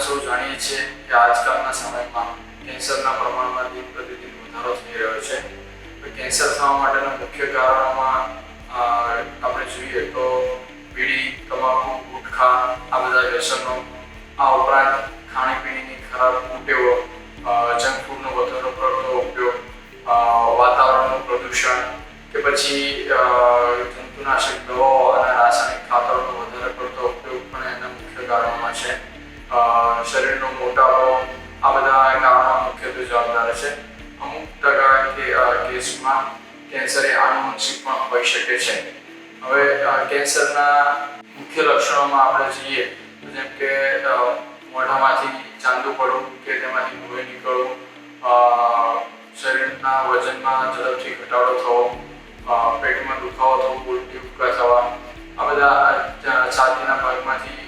આજકાલના સમયમાં કેન્સરના પ્રમાણમાં દિન પ્રતિદિન વધારો થઈ રહ્યો છે. કેન્સર થવા માટેના મુખ્ય કારણોમાં આપણે જોઈએ તો બીડી, તમાકુ, ગુટખા, આ બધા વ્યસનો, આ ઉપરાંત ખાણીપીણીની ખરાબ કુટેવો જંક ફૂડનો વધારે પડતો ઉપયોગ વાતાવરણનું પ્રદૂષણ કે પછી જંતુનાશક દવાઓ અને રાસાયણિક ખાતરોનો વધારે પડતો ઉપયોગ પણ એના મુખ્ય કારણોમાં છે. શરીરનો મોટાપો આ બધા કારણો મુખ્યત્વે જવાબદાર છે. અમુક ટકા કેસમાં કેન્સર એ આનુવંશિક પણ હોઈ શકે છે. હવે કેન્સરના મુખ્ય લક્ષણોમાં આપણે જઈએ જેમ કે મોઢામાંથી ચાંદુ પડવું કે તેમાંથી લોહી નીકળવું શરીરના વજનમાં ઝડપથી ઘટાડો થવો પેટમાં દુખાવો થવો, ઉલટી ઉપકા થવા, આ બધા છાતીના ભાગમાંથી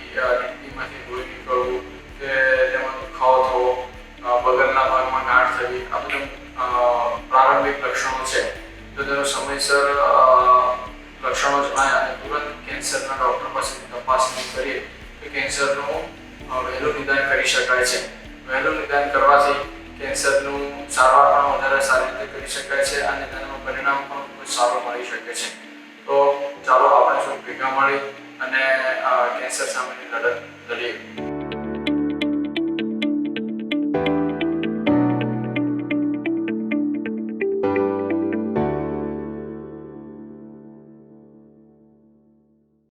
ભાગમાં ગાંઠ થવી આ બધા પ્રારંભિક લક્ષણો છે, તો તેનો સમયસર લક્ષણો જણાય અને તુરંત કેન્સરના ડૉક્ટર પાસેથી તપાસણી કરીએ તો કેન્સરનું વહેલું નિદાન કરી શકાય છે. વહેલું નિદાન કરવાથી કેન્સરનું સારવાર પણ વધારે સારી રીતે કરી શકાય છે અને તેનું પરિણામ પણ ખૂબ જ સારું મળી શકે છે. તો ચાલો આપણે શું ભેગા મળી અને કેન્સર સામેની લડત લડીએ